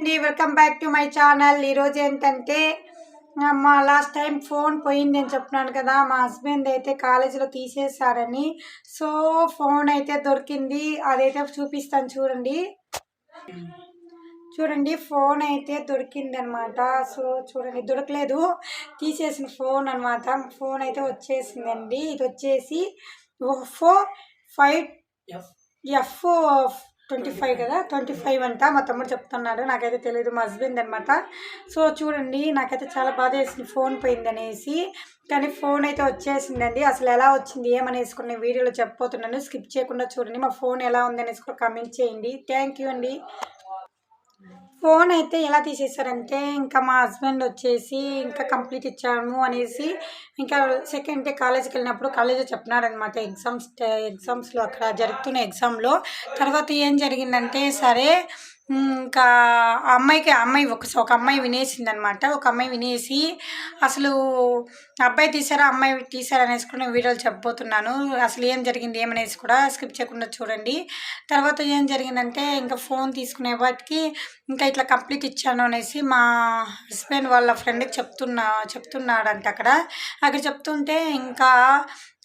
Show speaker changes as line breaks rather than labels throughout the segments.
అండి. Welcome back to my channel. ఈరోజు ఏంటంటే మా లాస్ట్ టైం ఫోన్ పోయింది అని చెప్తున్నాను కదా మా హస్బెండ్ అయితే కాలేజీలో తీసేశారని. సో ఫోన్ అయితే దొరికింది. అదైతే చూపిస్తాను చూడండి. చూడండి ఫోన్ అయితే దొరికింది అనమాట సో చూడండి దొరకలేదు. తీసేసిన ఫోన్ అనమాట. ఫోన్ అయితే వచ్చేసిందండి. ఇది వచ్చేసి Oppo five F. Twenty five కదా ట్వంటీ ఫైవ్ అంట. మా తమ్ముడు చెప్తున్నాడు నాకైతే తెలియదు మా హస్బెండ్ అనమాట సో చూడండి నాకైతే చాలా బాధ వేసింది ఫోన్ పోయిందనేసి. కానీ ఫోన్ అయితే వచ్చేసిందండి. అసలు ఎలా వచ్చింది ఏమనేసి నేను వీడియోలో చెప్పబోతున్నాను. స్కిప్ చేయకుండా చూడండి మా ఫోన్ ఎలా ఉందనేసి కూడా కమెంట్ చేయండి. థ్యాంక్ యూ అండి. ఫోన్ అయితే ఎలా తీసేశారంటే ఇంకా మా హస్బెండ్ వచ్చేసి ఇంకా కంప్లీట్ ఇచ్చాము అనేసి ఇంకా సెకండ్ డే కాలేజీకి వెళ్ళినప్పుడు కాలేజీలో చెప్పినారనమాట ఎగ్జామ్స్ ఎగ్జామ్స్లో అక్కడ జరుగుతున్న ఎగ్జామ్లో తర్వాత ఏం జరిగిందంటే సరే ఇంకా ఆ అమ్మాయికి అమ్మాయి ఒక ఒక అమ్మాయి వినేసింది అనమాట ఒక అమ్మాయి వినేసి అసలు అబ్బాయి తీసారా అమ్మాయి తీసారా అనేసి కూడా నేను వీడియోలు చెప్పబోతున్నాను. అసలు ఏం జరిగింది ఏమనేసి కూడా స్కిప్ చేయకుండా చూడండి. తర్వాత ఏం జరిగిందంటే ఇంకా ఫోన్ తీసుకునే వాటికి ఇంకా ఇట్లా కంప్లీట్ ఇచ్చాను అనేసి మా హస్బెండ్ వాళ్ళ ఫ్రెండ్కి చెప్తున్నా చెప్తున్నాడంట అక్కడ. అక్కడ చెప్తుంటే ఇంకా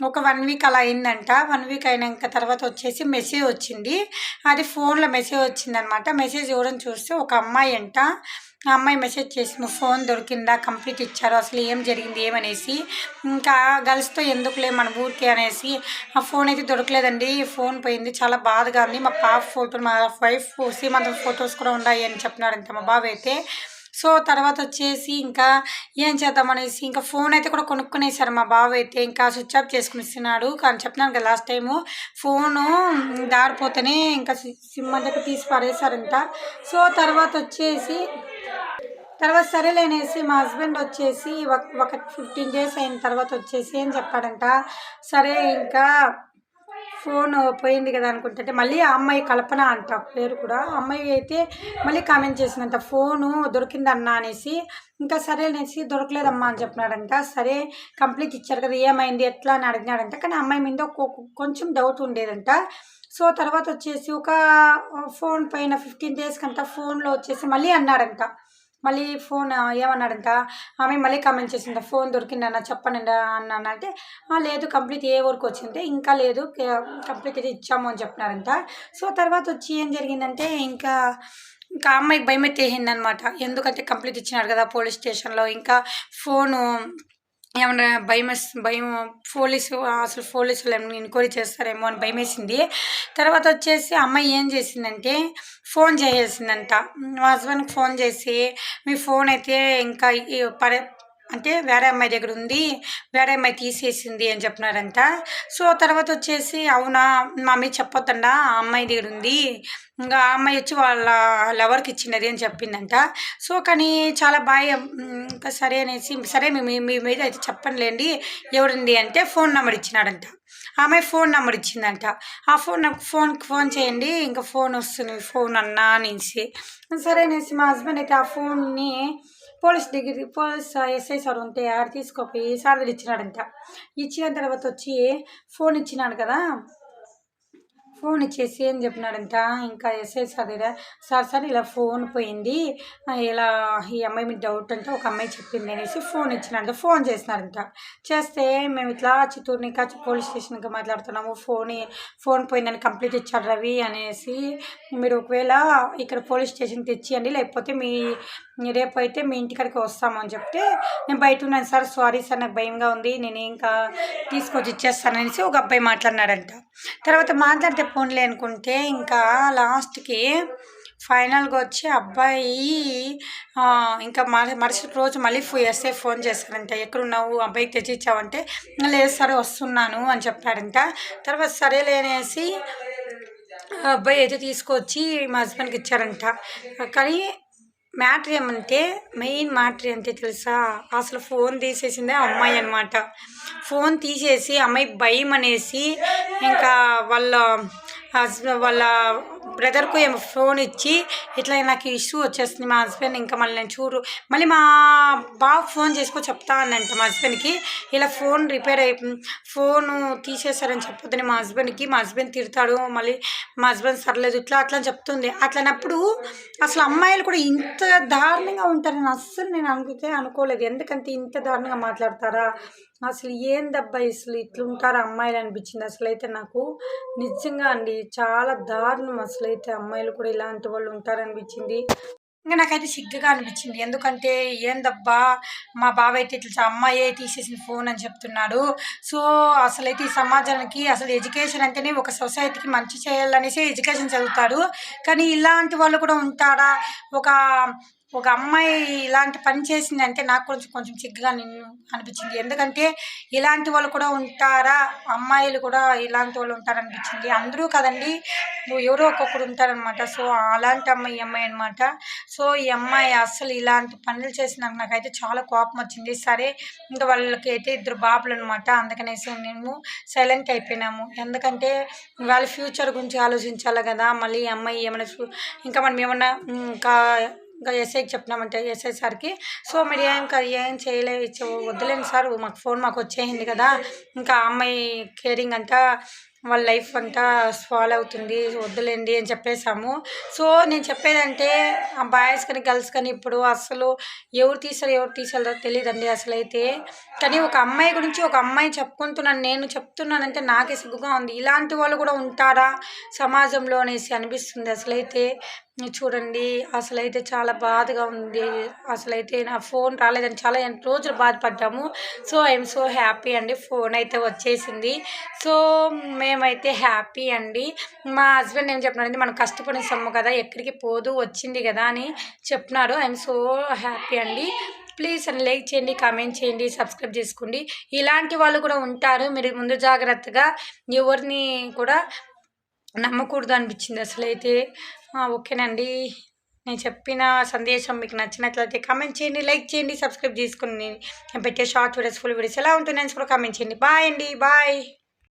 ఒక వన్ వీక్ అలా అయిందంట. వన్ వీక్ అయినాక తర్వాత వచ్చేసి మెసేజ్ వచ్చింది. అది ఫోన్లో మెసేజ్ వచ్చిందనమాట. మెసేజ్ ఇవ్వడం చూస్తే ఒక అమ్మాయి అంట ఆ అమ్మాయి మెసేజ్ చేసింది ఫోన్ దొరికిందా? కంప్లీట్ ఇచ్చారు? అసలు ఏం జరిగింది? ఏమనేసి. ఇంకా గర్ల్స్తో ఎందుకులే మన ఊరికే అనేసి ఆ ఫోన్ అయితే దొరకలేదండి ఫోన్ పోయింది చాలా బాధగా ఉంది మా పాప ఫోటో మా వైఫ్ సీమంత ఫొటోస్ కూడా ఉన్నాయి అని చెప్పినాడంట మా బాబు అయితే. సో తర్వాత వచ్చేసి ఇంకా ఏం చేద్దామనేసి ఇంకా ఫోన్ అయితే కూడా కొనుక్కునేసారు మా బావ అయితే ఇంకా స్విచ్ ఆఫ్ చేసుకుని ఇస్తున్నాడు కానీ చెప్తున్నాను కదా లాస్ట్ టైము ఫోను దారిపోతేనే ఇంకా సిమ్ అంతా తీసి పడేశారంట సో తర్వాత వచ్చేసి తర్వాత సరేలేనేసి మా హస్బెండ్ వచ్చేసి ఒక ఒక ఫిఫ్టీన్ డేస్ అయిన తర్వాత వచ్చేసి ఏం చెప్పాడంట సరే ఇంకా ఫోన్ పోయింది కదా అనుకుంటుంటే మళ్ళీ ఆ అమ్మాయి కల్పన అంట పేరు కూడా. అమ్మాయి అయితే మళ్ళీ కామెంట్ చేసిందంట ఫోను దొరికిందన్నా అనేసి. ఇంకా సరే అనేసి దొరకలేదమ్మా అని చెప్పినాడంట. సరే కంప్లీట్ ఇచ్చారు కదా ఏమైంది? ఎట్లా? అని అడిగినాడంట. కానీ అమ్మాయి మీద కొంచెం డౌట్ ఉండేదంట. సో తర్వాత వచ్చేసి ఒక ఫోన్ పైన ఫిఫ్టీన్ డేస్ కంట ఫోన్లో వచ్చేసి మళ్ళీ అన్నాడంట. మళ్ళీ ఫోన్ ఏమన్నాడంట? ఆమె మళ్ళీ కామెంట్ చేసింది ఫోన్ దొరికిందన్న చెప్పండి అన్నాను అంటే లేదు కంప్లీట్ ఏ వర్క్ వచ్చిందంటే ఇంకా లేదు కంప్లీట్ అయితే ఇచ్చాము అని చెప్పినారంట. సో తర్వాత వచ్చి ఏం జరిగిందంటే ఇంకా ఇంకా అమ్మాయికి భయం ఎత్తేసింది ఎందుకంటే కంప్లీట్ ఇచ్చినారు కదా పోలీస్ స్టేషన్లో ఇంకా ఫోను ఏమన్నా భయం భయం పోలీసు అసలు పోలీసులు ఏమైనా ఎంక్వైరీ చేస్తారేమో అని భయం వేసింది. తర్వాత వచ్చేసి అమ్మాయి ఏం చేసిందంటే ఫోన్ చేసేసిందంట మా హస్బెండ్కి ఫోన్ చేసి మీ ఫోన్ అయితే ఇంకా పడే అంటే వేరే అమ్మాయి దగ్గర ఉంది వేరే అమ్మాయి తీసేసింది అని చెప్పినారంట. సో తర్వాత వచ్చేసి అవునా మా మమ్మీ చెప్పొద్దండా ఆ అమ్మాయి దగ్గర ఉంది ఇంకా ఆ అమ్మాయి వచ్చి వాళ్ళ లవర్కి ఇచ్చినది అని చెప్పిందంట. సో కానీ చాలా బాగా ఇంకా సరే అనేసి సరే మీ మీ- మీ మీద అయితే చెప్పనులేండి ఎవరింది అంటే ఫోన్ నెంబర్ ఇచ్చినాడంట. ఆమె ఫోన్ నెంబర్ ఇచ్చిందంట. ఆ ఫోన్ నాకు ఫోన్ ఫోన్ చేయండి ఇంకా ఫోన్ వస్తుంది ఫోన్ అన్నా అనేసి. సరే అనేసి మా హస్బెండ్ అయితే ఆ ఫోన్ని police degree police SI sir ఉంటే ఆడ తీసుకోపోయి సార్ ఇచ్చినాడంట. ఇచ్చిన తర్వాత వచ్చి ఫోన్ ఇచ్చినాడు కదా. ఫోన్ ఇచ్చేసి అని చెప్పినాడంట? ఇంకా ఎస్ఐ సార్ సార్ సార్ ఇలా ఫోన్ పోయింది. ఇలా ఈ అమ్మాయి మీద డౌట్ అంటే ఒక అమ్మాయి చెప్పింది అనేసి ఫోన్ ఇచ్చినాడంట ఫోన్ చేసినారంట చేస్తే మేము ఇట్లా చిత్తూరు కాచి పోలీస్ స్టేషన్కి మాట్లాడుతున్నాము ఫోన్ ఫోన్ పోయిందని కంప్లీట్ ఇచ్చాడు రవి అనేసి మీరు ఒకవేళ ఇక్కడ పోలీస్ స్టేషన్ తెచ్చియండి లేకపోతే మీ రేపు అయితే మీ ఇంటికాడికి వస్తాము అని చెప్తే నేను బయట ఉన్నాను సార్ సారీ సార్ నాకు భయంగా ఉంది నేను ఇంకా తీసుకొచ్చి ఇచ్చేస్తాను అనేసి ఒక అబ్బాయి మాట్లాడినాడంట. తర్వాత మాట్లాడితే పోన్లే అనుకుంటే ఇంకా లాస్ట్కి ఫైనల్గా వచ్చి అబ్బాయి ఇంకా మరుసటి రోజు మళ్ళీ ఫో ఎస్ఐ ఫోన్ చేశారంట. ఎక్కడున్నావు? అబ్బాయికి తెచ్చి ఇచ్చావంటే లేదు సరే వస్తున్నాను అని చెప్పాడంట తర్వాత సరే లేనేసి అబ్బాయి అయితే తీసుకొచ్చి మా హస్బెండ్కి ఇచ్చారంట. కానీ మ్యాటర్ ఏమంటే మెయిన్ మ్యాటర్ ఏంటి తెలుసా? అసలు ఫోన్ తీసేసిందే ఆ అమ్మాయి అనమాట ఫోన్ తీసేసి అమ్మాయి భయం అనేసి ఇంకా వాళ్ళ హస్బెండ్ వాళ్ళ బ్రదర్కు ఏమో ఫోన్ ఇచ్చి ఇట్లా నాకు ఇష్యూ వచ్చేస్తుంది మా హస్బెండ్ ఇంకా మళ్ళీ నేను చూడు. మళ్ళీ మా బావ ఫోన్ చేసుకో చెప్తా అన్నంట మా హస్బెండ్కి ఇలా ఫోన్ రిపేర్ అయి ఫోను తీసేశారని చెప్పొద్దని మా హస్బెండ్కి మా హస్బెండ్ తిడతాడు మళ్ళీ మా హస్బెండ్ సర్లేదు ఇట్లా అట్లా అని చెప్తుంది. అట్లనప్పుడు అసలు అమ్మాయిలు కూడా ఇంత దారుణంగా ఉంటారని అస్సలు నేను అనుకుంటే అనుకోలేదు. ఎందుకంటే ఇంత దారుణంగా మాట్లాడతారా? అసలు ఏందబ్బా అసలు ఇట్లుంటారు అమ్మాయిలు అనిపించింది. అసలు అయితే నాకు నిజంగా అండి చాలా దారుణం అసలు అయితే అమ్మాయిలు కూడా ఇలాంటి వాళ్ళు ఉంటారనిపించింది. ఇంకా నాకైతే సిగ్గుగా అనిపించింది. ఎందుకంటే ఏందబ్బా మా బావ అయితే ఇట్లా అమ్మాయే తీసేసిన ఫోన్ అని చెప్తున్నాడు. సో అసలైతే ఈ సమాజానికి అసలు ఎడ్యుకేషన్ అంటేనే ఒక సొసైటీకి మంచి చేయాలనేసి ఎడ్యుకేషన్ చదువుతాడు. కానీ ఇలాంటి వాళ్ళు కూడా ఉంటారా? ఒక ఒక అమ్మాయి ఇలాంటి పని చేసిందంటే నాకు కొంచెం కొంచెం సిగ్గుగా నిన్ను అనిపించింది. ఎందుకంటే ఇలాంటి వాళ్ళు కూడా ఉంటారా? అమ్మాయిలు కూడా ఇలాంటి వాళ్ళు ఉంటారనిపించింది. అందరూ కదండి ఎవరో ఒక్కొక్కరు ఉంటారనమాట సో అలాంటి అమ్మాయి ఈ అమ్మాయి అనమాట సో ఈ అమ్మాయి అస్సలు ఇలాంటి పనులు చేసినాక నాకైతే చాలా కోపం వచ్చింది. సరే ఇంకా వాళ్ళకి అయితే ఇద్దరు బాబులు అనమాట అందుకనేసి మేము సైలెంట్ అయిపోయినాము. ఎందుకంటే వాళ్ళ ఫ్యూచర్ గురించి ఆలోచించాలి కదా. మళ్ళీ ఈ అమ్మాయి ఏమైనా ఇంకా మనం ఏమన్నా ఇంకా ఇంకా ఎస్ఐకి చెప్పినామంటే ఎస్ఐ సార్కి సో మీరు ఏం ఏం చేయలే ఇచ్చ- వద్దులేండి సార్ మాకు ఫోన్ మాకు వచ్చేసింది కదా ఇంకా అమ్మాయి కేరింగ్ అంతా వాళ్ళ లైఫ్ అంతా స్పాల్ అవుతుంది వద్దులేండి అని చెప్పేసాము సో నేను చెప్పేదంటే ఆ బాయ్స్ కానీ గర్ల్స్ కానీ ఇప్పుడు అసలు ఎవరు తీసారు ఎవరు తీసారో తెలియదండి అసలు అయితే కానీ ఒక అమ్మాయి గురించి ఒక అమ్మాయి చెప్పుకుంటున్నాను నేను చెప్తున్నానంటే నాకే సిగ్గుగా ఉంది. ఇలాంటి వాళ్ళు కూడా ఉంటారా సమాజంలో అనేసి అనిపిస్తుంది అసలైతే. చూడండి అసలైతే చాలా బాధగా ఉంది. అసలైతే నా ఫోన్ రాలేదని చాలా రోజులు బాధపడ్డాము. సో ఐఎమ్ సో హ్యాపీ అండి. ఫోన్ అయితే వచ్చేసింది. సో మేము మేమైతే హ్యాపీ అండి. మా హస్బెండ్ ఏం చెప్పినారంటే మనం కష్టపడిన సొమ్ము కదా ఎక్కడికి పోదు వచ్చింది కదా అని చెప్తున్నారు ఐఎమ్ సో హ్యాపీ అండి. ప్లీజ్ అని లైక్ చేయండి కామెంట్ చేయండి సబ్స్క్రైబ్ చేసుకోండి. ఇలాంటి వాళ్ళు కూడా ఉంటారు. మీరు ముందు జాగ్రత్తగా ఎవరిని కూడా నమ్మకూడదు అనిపించింది అసలు అయితే ఓకేనండి. నేను చెప్పిన సందేశం మీకు నచ్చినట్లయితే కామెంట్ చేయండి లైక్ చేయండి సబ్స్క్రైబ్ చేసుకోండి. నేను పెట్టే షార్ట్ వీడియోస్ ఫుల్ వీడియోస్ ఎలా ఉంటుందని కూడా కామెంట్ చేయండి. బాయ్ అండి. బాయ్.